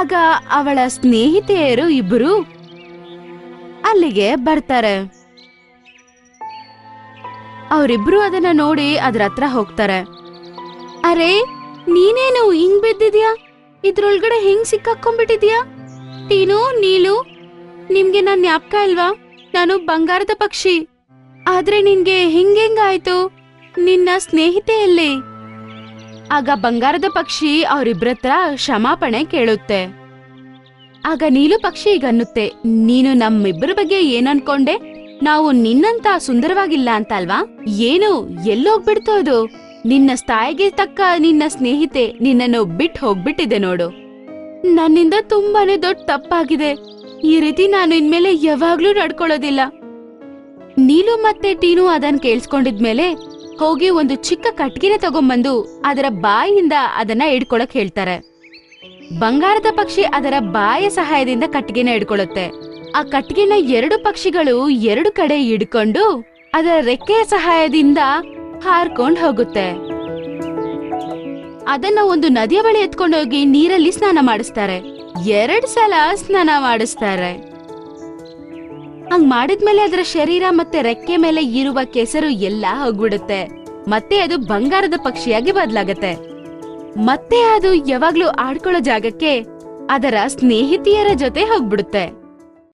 ಆಗ ಅವಳ ಸ್ನೇಹಿತೆಯರು ಇಬ್ರು ಅಲ್ಲಿಗೆ ಬರ್ತಾರೆ. ಅವರಿಬ್ರು ಅದನ್ನ ನೋಡಿ ಅದ್ರ ಹತ್ರ ಹೋಗ್ತಾರೆ. ಅರೆ, ನೀನೇನು ಹಿಂಗ್ ಬಿದ್ದಿದ್ಯಾ? ಇದ್ರೊಳಗಡೆ ಹೆಂಗ್ ಸಿಕ್ಕಾಕೊಂಡ್ಬಿಟ್ಟಿದ್ಯಾ? ಟೀನು, ನೀಲು, ನಿಮ್ಗೆ ನನ್ ಜ್ಞಾಪಕ ಇಲ್ವಾ? ನಾನು ಬಂಗಾರದ ಪಕ್ಷಿ. ಆದ್ರೆ ನಿನ್ಗೆ ಹಿಂಗೆಂಗಾಯ್ತು ನಿನ್ನ ಸ್ನೇಹಿತೆ ಎಲ್ಲಿ ಆಗ ಬಂಗಾರದ ಪಕ್ಷಿ ಅವರಿಬ್ರತ್ರ ಕ್ಷಮಾಪಣೆ ಕೇಳುತ್ತೆ. ಆಗ ನೀಲು ಪಕ್ಷಿ ಈಗನ್ನುತ್ತೆ ನೀನು ನಮ್ಮಿಬ್ಬರ ಬಗ್ಗೆ ಏನನ್ಕೊಂಡೆ? ನಾವು ನಿನ್ನಂತ ಸುಂದರವಾಗಿಲ್ಲ ಅಂತ ಅಲ್ವಾ ಏನು, ಎಲ್ಲೋಗ್ಬಿಡ್ತು ಅದು? ನಿನ್ನ ಸ್ಥಾಯಿಗೆ ತಕ್ಕ ನಿನ್ನ ಸ್ನೇಹಿತೆ ನಿನ್ನನ್ನು ಬಿಟ್ಟು ಹೋಗ್ಬಿಟ್ಟಿದೆ ನೋಡು. ನನ್ನಿಂದ ತುಂಬಾನೇ ದೊಡ್ಡ ತಪ್ಪಾಗಿದೆ. ಈ ರೀತಿ ನಾನು ಇನ್ಮೇಲೆ ಯಾವಾಗ್ಲೂ ನಡ್ಕೊಳ್ಳೋದಿಲ್ಲ. ನೀಲು ಮತ್ತೆ ಟೀನು ಅದನ್ ಕೇಳಿಸ್ಕೊಂಡಿದ್ಮೇಲೆ ಹೋಗಿ ಒಂದು ಚಿಕ್ಕ ಕಟ್ಗಿನ ತಗೊಂಬಂದು ಅದರ ಬಾಯಿಯಿಂದ ಅದನ್ನ ಇಡ್ಕೊಳಕ್ ಹೇಳ್ತಾರೆ. ಬಂಗಾರದ ಪಕ್ಷಿ ಅದರ ಬಾಯ ಸಹಾಯದಿಂದ ಕಟ್ಟಿಗೆನ ಇಡ್ಕೊಳುತ್ತೆ ಆ ಕಟ್ಟಿಗೆನ ಎರಡು ಪಕ್ಷಿಗಳು ಎರಡು ಕಡೆ ಇಡ್ಕೊಂಡು ಅದರ ರೆಕ್ಕೆಯ ಸಹಾಯದಿಂದ ಹಾರ್ಕೊಂಡ್ ಹೋಗುತ್ತೆ. ಅದನ್ನ ಒಂದು ನದಿಯ ಬಳಿ ಎತ್ಕೊಂಡೋಗಿ ನೀರಲ್ಲಿ ಸ್ನಾನ ಮಾಡಿಸ್ತಾರೆ. ಎರಡ್ ಸಲ ಸ್ನಾನ ಮಾಡಿಸ್ತಾರೆ. ಹಂಗ್ ಮಾಡಿದ್ಮೇಲೆ ಅದರ ಶರೀರ ಮತ್ತೆ ರೆಕ್ಕೆ ಮೇಲೆ ಇರುವ ಕೆಸರು ಎಲ್ಲ ಹೋಗ್ಬಿಡುತ್ತೆ. ಮತ್ತೆ ಅದು ಬಂಗಾರದ ಪಕ್ಷಿಯಾಗಿ ಬದಲಾಗತ್ತೆ. ಮತ್ತೆ ಅದು ಯಾವಾಗ್ಲೂ ಆಡ್ಕೊಳ್ಳೋ ಜಾಗಕ್ಕೆ ಅದರ ಸ್ನೇಹಿತೆಯರ ಜೊತೆ ಹೋಗ್ಬಿಡುತ್ತೆ.